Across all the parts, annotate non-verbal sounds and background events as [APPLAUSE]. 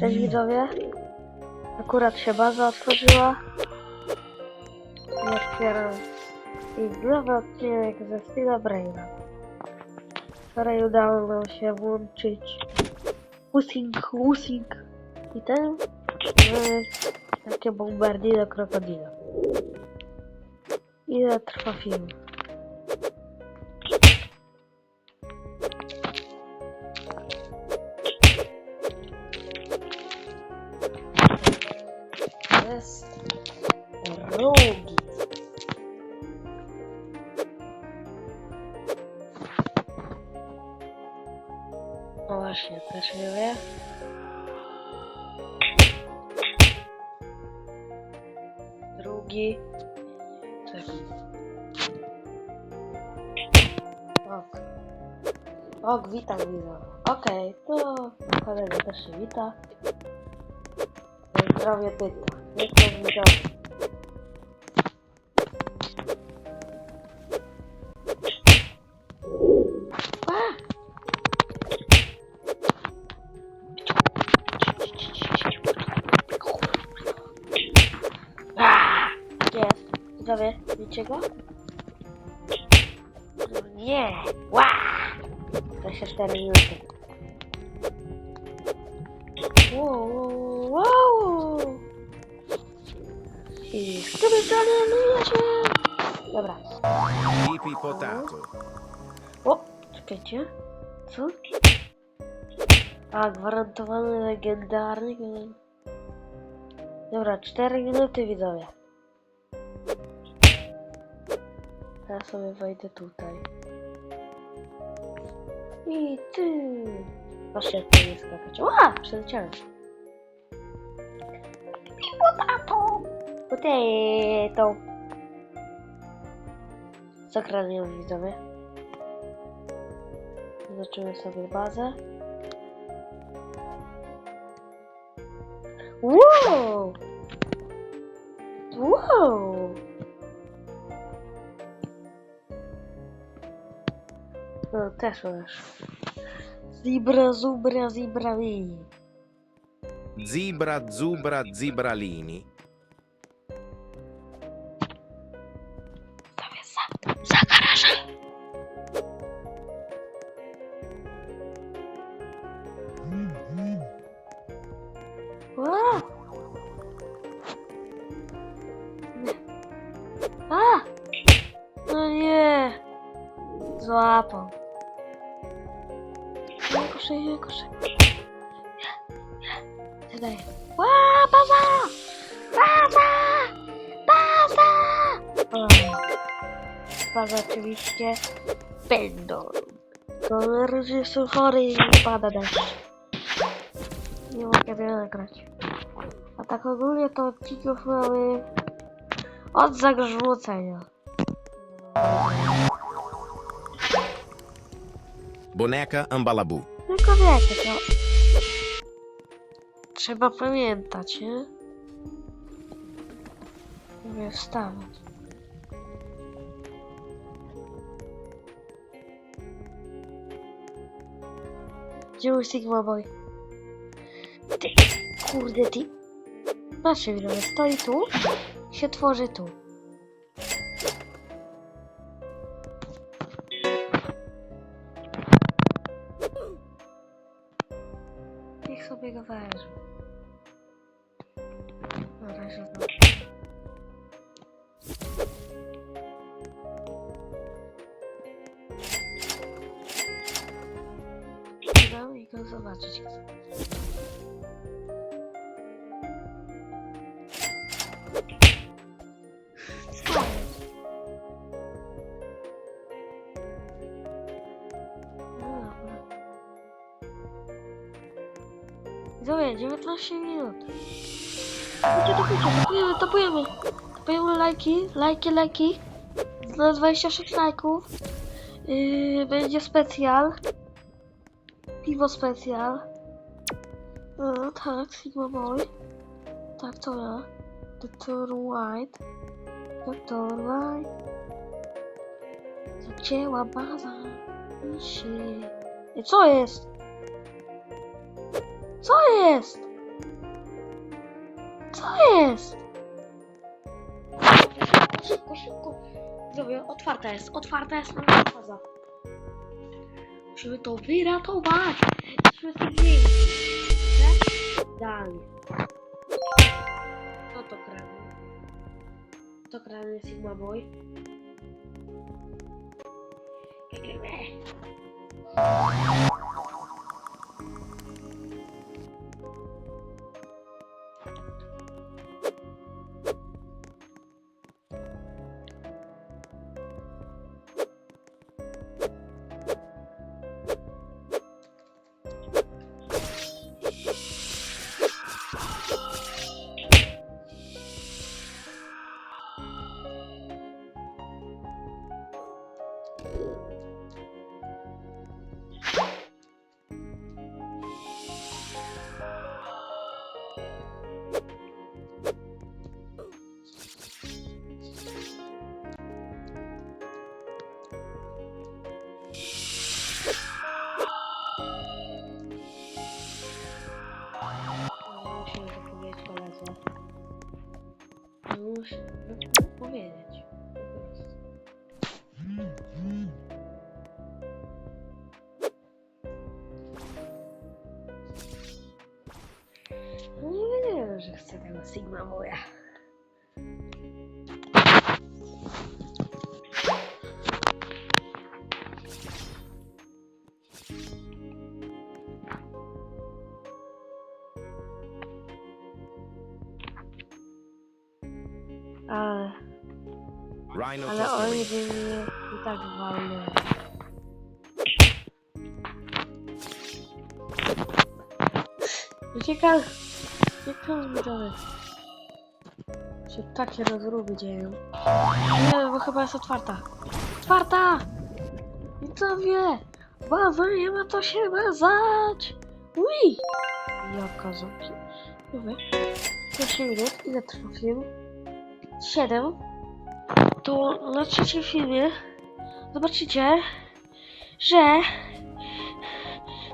Cześć widzowie. Akurat się baza otworzyła. I otwieram. I nowy odcinek ze Stila Braina. Wczoraj udało nam się włączyć Husing, Husing i ten e, takie bombardino krokodilo. Ile trwa film? Ok, witam widzę. Okej, to kolega też się wita. Zdrowie pyta. Nie to? Widzowie, widzicie go? Nie! Ła! 24 minuty. Wow, wow, wow! I skryptanie się! Dobra. Tipi potato. O, czekajcie. Co? A, gwarantowany legendarny. Dobra, 4 minuty widzowie. Ja sobie wejdę tutaj. I ty. Proszę jak to nie skakać. Ła! Przeleciałem. Potato! Potato! Co kradniemy widzowie? Zobaczymy sobie bazę. Wow! Wow! No, też. Zibra, zubra, zibrali. Zibra, zubra, zibralini. Złapał. Nie kuszaj, nie kuszaj. Zadaję. Ła, baza! Baza! Baza! O. Baza oczywiście będą. Razie jestem chory i pada deszcz. Nie mogę tego nagrać. A tak ogólnie to odcinków mamy od zagrzucenia. Boneca Ambalabu. Tylko wiecie, to trzeba pamiętać, nie? Mówię wstawać. Gdzie mój Sigma Boy? Ty, kurde, ty. Patrzcie, widzowie, stoi tu, się tworzy tu. Niech sobie go weźmie. Na razie no. No i Widzowie, 19 minut. Chodźcie, topujcie, topujemy, topujemy. Topujemy lajki, lajki, lajki. Na 26 lajków. Yy, będzie specjal. Piwo specjal. No, tak, Sigma Boy. Tak, to ja. Doktor White. Doktor White. Zacięła baza. I się. Co jest? Co jest? Co jest? Szybko, szybko. Zrobię, otwarta jest, otwarta jest na faza. Musimy to wyratować. Musimy to zmienić. Idealnie. Kto to kradnie? Kto kradnie Sigma Boy? No, Sigma moja. Ale, Rhino ale oni by mnie i tak walnęli. Uciekam! Uciekam widzowie. Się takie rozruby dzieją. Nie, bo chyba jest otwarta. Otwarta! Widzowie! Baza nie ma to się mazać! Ui! Jaka zombie. Mówię. 8 minut. Ile trwa film? 7. To na trzecim filmie zobaczycie, że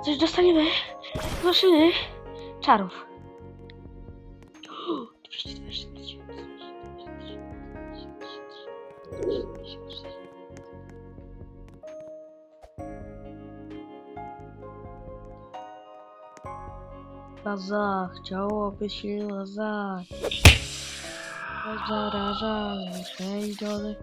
coś dostaniemy z maszyny czarów. [GASPS] 220, Baza, chciałoby się lazać. Zarażamy się idole.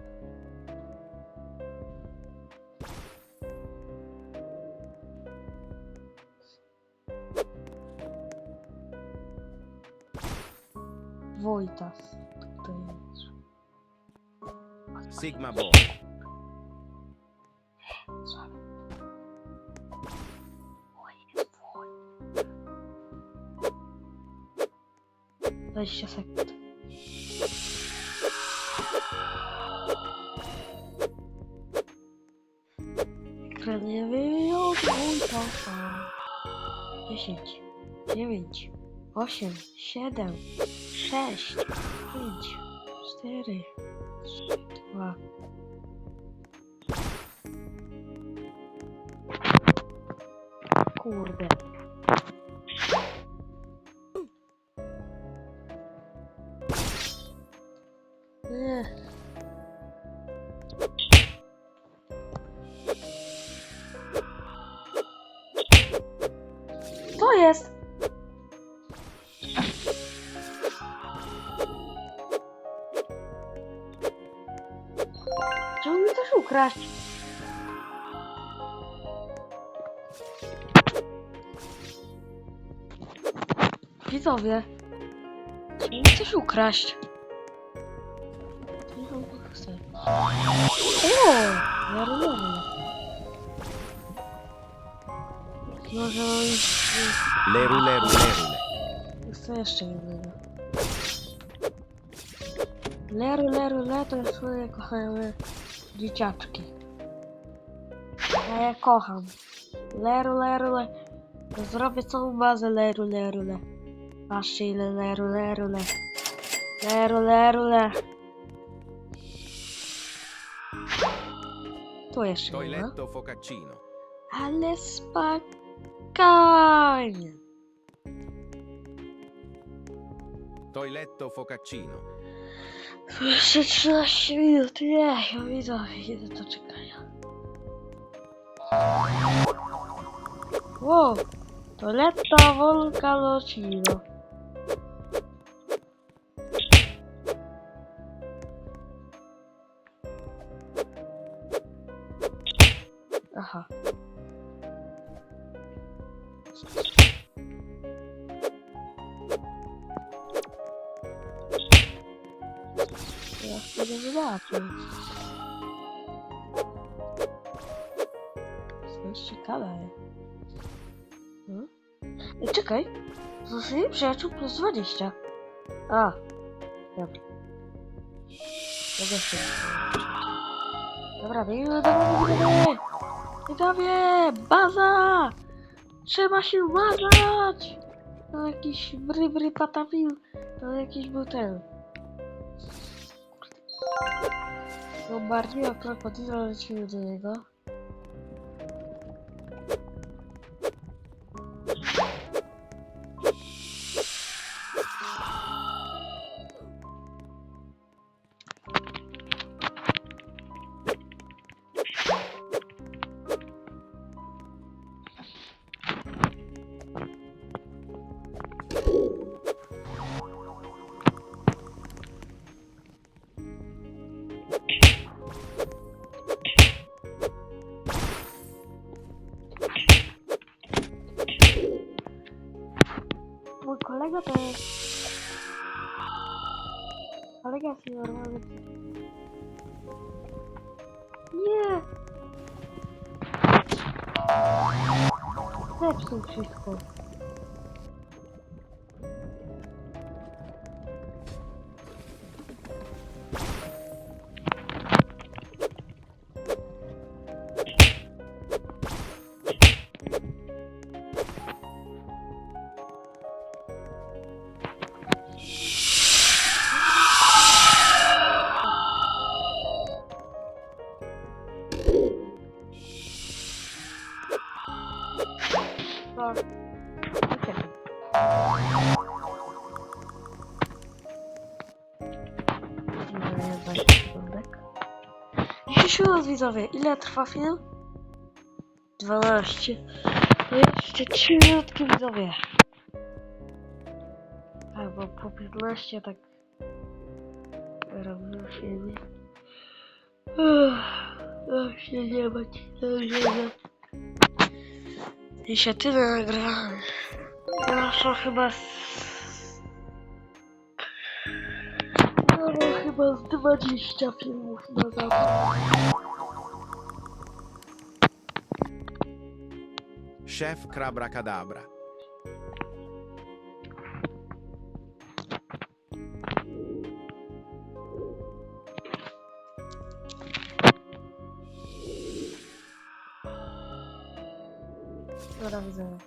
Wojtas. To jest. Sigma Boy. Dwadzieścia sekund. Kredywy odwójta. 10, 9, 8, 7, 6, 5, 4, 3, Kurde. Ech. To jest ukraść? Widzowie. Też ukraść? Chcę. O! Narodowy. Może. Leru Leru Lerule. Co jeszcze innego? Leru, leru, le to jest swoje kochane dzieciaczki. Ja je kocham. Leru, leru, le. Zrobię całą bazę leru, leru, le. Patrzcie ile leru, leru, le. Leru, leru, le. Tu jeszcze nie ma. Toiletto Focaccino. Ale spokojnie. Toiletto focaccino. Jeszcze 13 minut, nie, ja widzowie, idę do czekania. Wow, to letta volcalocino. Aha. Ja chcę zobaczyć. To jest ciekawe. Hmm? Ej, czekaj. Zostaje przyjaciół plus 20. A. Dobra. Dobra, się. Dobra, biegnę do mnie. Widzowie, baza! Trzeba się uważać! To jakiś bry bry. To jakiś był ten. Bombardiła krokodyla, lecimy do niego. Mój kolega to jest... Kolega jest normalny. Nie! Zepsuł wszystko. Widzowie, ile trwa film? 12. To jeszcze 3 minutki widzowie. Albo po 15 tak robię filmy. Uff, się nie bać, nie I się tyle nagrałem. Proszę chyba z... No, no chyba z 20 filmów na zapas. Chef Crabra Dobra, widzę.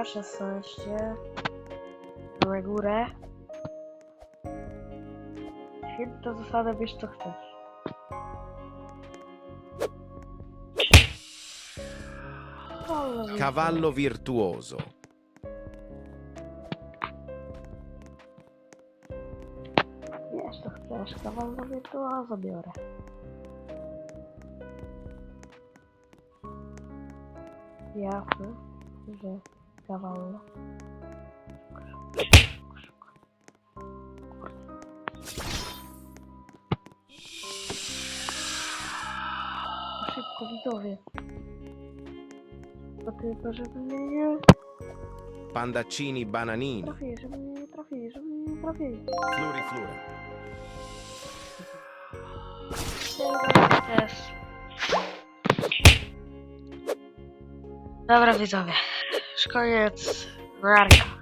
Proszę siądźcie na górę. Święta zasada, bierz co chcesz. Cavallo virtuoso. Wiesz co chcesz, cavallo wirtuoso biorę. Jasne, że cavallo. Szybko widzowie. To tylko, żeby mnie nie Pandaccini bananini. trafili, żeby mnie nie trafili, żeby mnie nie trafili. Fluri flura. Też. Dobra widzowie, już koniec. Narka.